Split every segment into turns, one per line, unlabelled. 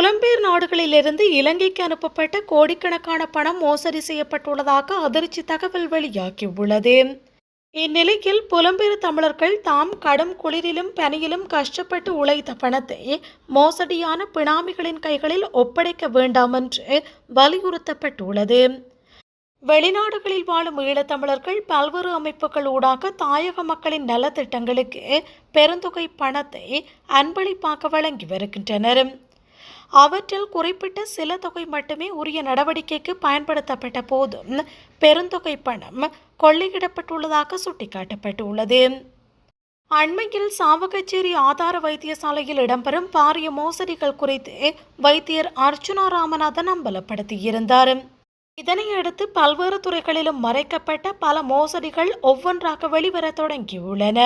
புலம்பெயர் நாடுகளிலிருந்து இலங்கைக்கு அனுப்பப்பட்ட கோடிக்கணக்கான பணம் மோசடி செய்யப்பட்டுள்ளதாக அதிர்ச்சி தகவல் வெளியாகியுள்ளது. இந்நிலையில் புலம்பெயர் தமிழர்கள் தாம் கடும் குளிரிலும் பனியிலும் கஷ்டப்பட்டு உழைத்த பணத்தை மோசடியான பினாமிகளின் கைகளில் ஒப்படைக்க வேண்டாம் என்று வலியுறுத்தப்பட்டுள்ளது. வெளிநாடுகளில் வாழும் ஈழத்தமிழர்கள் பல்வேறு அமைப்புகள் ஊடாக தாயக மக்களின் நலத்திட்டங்களுக்கு பெருந்தொகை பணத்தை அன்பளிப்பாக வழங்கி வருகின்றனர். அவற்றில் குறிப்பிட்ட சில தொகை மட்டுமே உரிய நடவடிக்கைக்கு பயன்படுத்தப்பட்ட போதும் பெருந்தொகை பணம் கொள்ளையிடப்பட்டுள்ளதாக சுட்டிக்காட்டப்பட்டுள்ளது. அண்மையில் சாவகச்சேரி ஆதார வைத்தியசாலையில் இடம்பெறும் பாரிய மோசடிகள் குறித்து வைத்தியர் அர்ச்சுனா ராமநாதன் அம்பலப்படுத்தியிருந்தார். இதனையடுத்து பல்வேறு துறைகளிலும் மறைக்கப்பட்ட பல மோசடிகள் ஒவ்வொன்றாக வெளிவர தொடங்கியுள்ளன.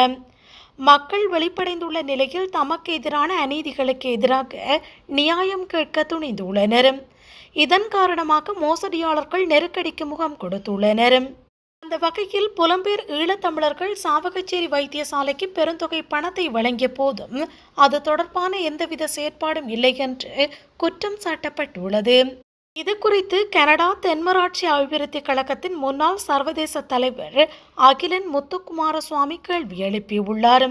மக்கள் வெளிப்படைந்துள்ள நிலையில் தமக்கு எதிரான அநீதிகளுக்கு எதிராக நியாயம் கேட்க துணிந்துள்ளனர். இதன் காரணமாக மோசடியாளர்கள் நெருக்கடிக்கு முகம் கொடுத்துள்ளனர். அந்த வகையில் புலம்பெயர் ஈழத்தமிழர்கள் சாவகச்சேரி வைத்தியசாலைக்கு பெருந்தொகை பணத்தை வழங்கிய போதும் அது தொடர்பான எந்தவித செயற்பாடும் இல்லை என்று குற்றம் சாட்டப்பட்டுள்ளது. இது குறித்து கனடா தென்மராட்சி அபிவிருத்தி கழகத்தின் முன்னாள் சர்வதேச தலைவர் அகிலன் முத்துக்குமாரசுவாமி கேள்வி எழுப்பியுள்ளார்.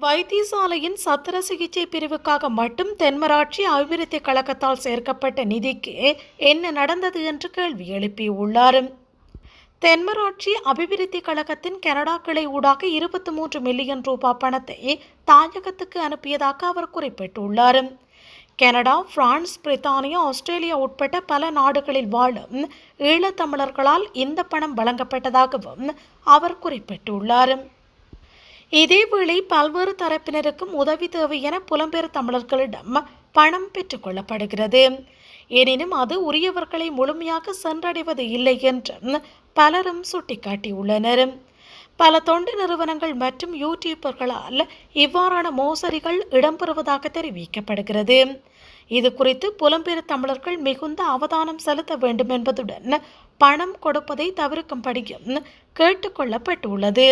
வைத்தியசாலையின் சத்திர சிகிச்சை பிரிவுக்காக மட்டும் தென்மராட்சி அபிவிருத்தி கழகத்தால் சேர்க்கப்பட்ட நிதிக்கு என்ன நடந்தது என்று கேள்வி எழுப்பியுள்ளார். தென்மராட்சி அபிவிருத்தி கழகத்தின் கனடா கிளை ஊடாக இருபத்தி மூன்று மில்லியன் ரூபாய் பணத்தை தாயகத்துக்கு அனுப்பியதாக அவர் குறிப்பிட்டுள்ளார். கனடா பிரான்ஸ் பிரித்தானியா ஆஸ்திரேலியா உட்பட்ட பல நாடுகளில் வாழும் ஈழத்தமிழர்களால் இந்த பணம் வழங்கப்பட்டதாகவும் அவர் குறிப்பிட்டுள்ளார். இதேவேளை பல்வேறு தரப்பினருக்கும் உதவி தேவை என புலம்பெயர் தமிழர்களிடம் பணம் பெற்றுக்கொள்ளப்படுகிறது எனினும் அது உரியவர்களை முழுமையாக சென்றடைவது இல்லை என்றும் பலரும் சுட்டிக்காட்டியுள்ளனர். பல தொண்டு நிறுவனங்கள் மற்றும் யூடியூபர்களால் இவ்வாறான மோசடிகள் இடம்பெறுவதாக தெரிவிக்கப்படுகிறது. இது குறித்து புலம்பெயர் தமிழர்கள் மிகுந்த அவதானம் செலுத்த வேண்டும் என்பதுடன் பணம் கொடுப்பதை தவிர்க்கும்படியும் கேட்டுக்கொள்ளப்பட்டுள்ளது